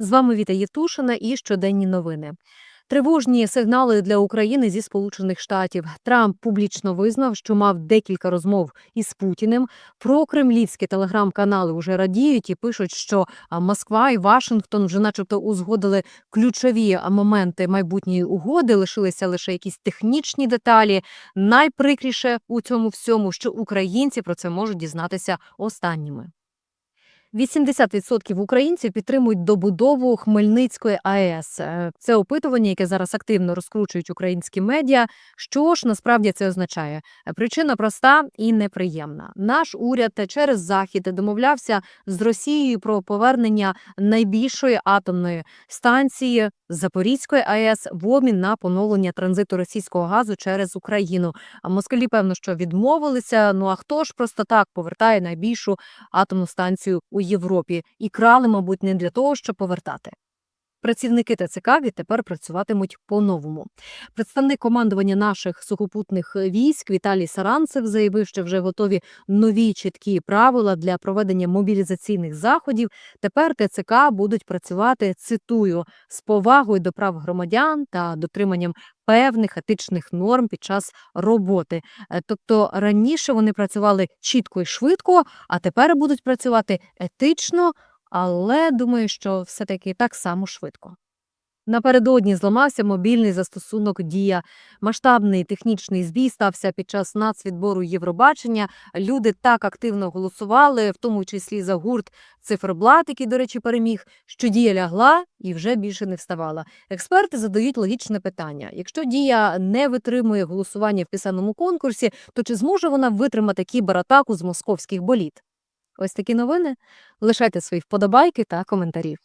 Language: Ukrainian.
З вами Віта Євтушина і щоденні новини. Тривожні сигнали для України зі Сполучених Штатів. Трамп публічно визнав, що мав декілька розмов із Путіним. Про кремлівські телеграм-канали вже радіють і пишуть, що Москва і Вашингтон вже, начебто, узгодили ключові моменти майбутньої угоди. Лишилися лише якісь технічні деталі. Найприкріше у цьому всьому, що українці про це можуть дізнатися останніми. 80% українців підтримують добудову Хмельницької АЕС. Е, Це опитування, яке зараз активно розкручують українські медіа. Що ж насправді це означає? Е, Причина проста і неприємна. Наш уряд через захід домовлявся з Росією про повернення найбільшої атомної станції Запорізької АЕС в обмін на поновлення транзиту російського газу через Україну. А москалі, певно, що відмовилися. Ну а хто ж просто так повертає найбільшу атомну станцію у Європі і крали, мабуть, не для того, щоб повертати. Працівники ТЦК відтепер працюватимуть по-новому. Представник командування наших сухопутних військ Віталій Саранцев заявив, що вже готові нові чіткі правила для проведення мобілізаційних заходів. Тепер ТЦК будуть працювати цитую з повагою до прав громадян та дотриманням певних етичних норм під час роботи. Е, Тобто раніше вони працювали чітко і швидко, а тепер будуть працювати етично, але думаю, що все-таки так само швидко. Напередодні зламався мобільний застосунок Дія. Масштабний технічний збій стався під час нацвідбору Євробачення. Люди так активно голосували, в тому числі за гурт циферблат, який, до речі, переміг, що дія лягла і вже більше не вставала. Експерти задають логічне питання: якщо дія не витримує голосування в писаному конкурсі, то чи зможе вона витримати кібератаку з московських боліт? Ось такі новини. Лишайте свої вподобайки та коментарі.